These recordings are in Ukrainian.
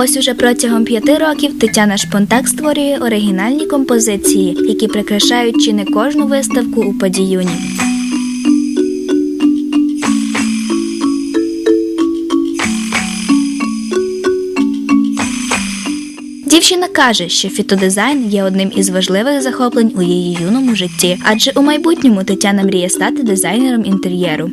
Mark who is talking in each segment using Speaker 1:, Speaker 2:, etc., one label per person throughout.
Speaker 1: Ось уже протягом п'яти років Тетяна Шпонтак створює оригінальні композиції, які прикрашають чи не кожну виставку у подіюні. Дівчина каже, що фітодизайн є одним із важливих захоплень у її юному житті, адже у майбутньому Тетяна мріє стати дизайнером інтер'єру.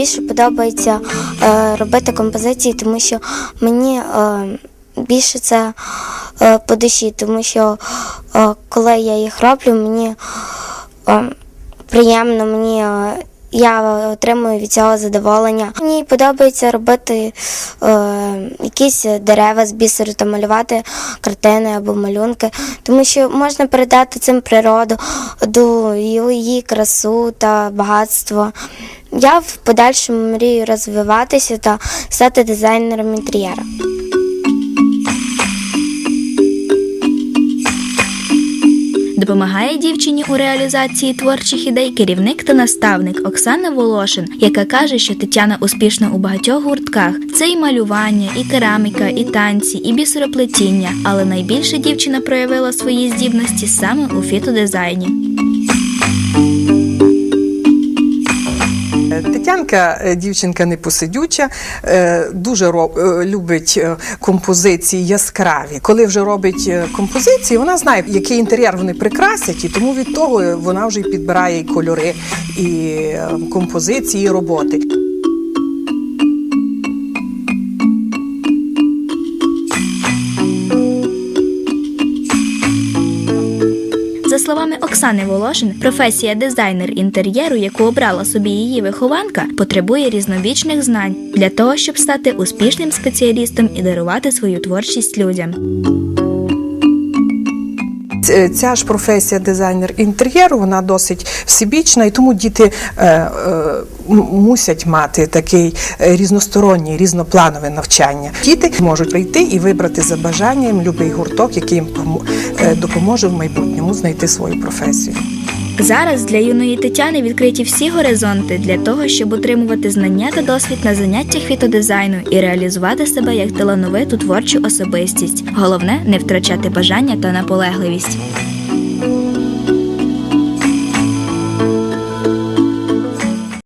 Speaker 2: Найбільше подобається е, робити композиції, тому що мені е, більше це е, по душі, тому що е, коли я їх роблю, мені е, приємно, мені. Е, я отримую від цього задоволення. Мені подобається робити е, якісь дерева з бісеру та малювати картини або малюнки, тому що можна передати цим природу, до її красу та багатство. Я в подальшому мрію розвиватися та стати дизайнером інтер'єру.
Speaker 1: Допомагає дівчині у реалізації творчих ідей керівник та наставник Оксана Волошин, яка каже, що Тетяна успішна у багатьох гуртках. Це і малювання, і кераміка, і танці, і бісероплетіння. Але найбільше дівчина проявила свої здібності саме у фітодизайні.
Speaker 3: Тетянка е, дівчинка непосидюча, е, дуже ро- е, любить композиції яскраві. Коли вже робить композиції, вона знає, який інтер'єр вони прикрасять, і тому від того вона вже і підбирає і кольори, і композиції, і роботи.
Speaker 1: За словами Оксани Волошин, професія дизайнер інтер'єру, яку обрала собі її вихованка, потребує різновічних знань для того, щоб стати успішним спеціалістом і дарувати свою творчість людям.
Speaker 3: Ця ж професія дизайнер інтер'єру, вона досить всебічна, і тому діти е, е, мусять мати такий е, різносторонній, різнопланове навчання. Діти можуть прийти і вибрати за бажанням будь-який гурток, який їм е, допоможе в майбутньому знайти свою професію.
Speaker 1: Зараз для юної Тетяни відкриті всі горизонти для того, щоб отримувати знання та досвід на заняттях фітодизайну і реалізувати себе як талановиту творчу особистість. Головне не втрачати бажання та наполегливість.